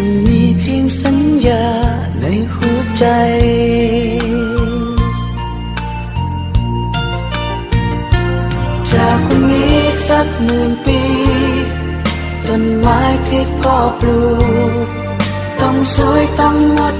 จะมีเพียงสัญญาในหัวใจ จากวันนี้สักหมื่นปี ต้นไม้ที่พ่อปลูก ต้องสวยต้องงด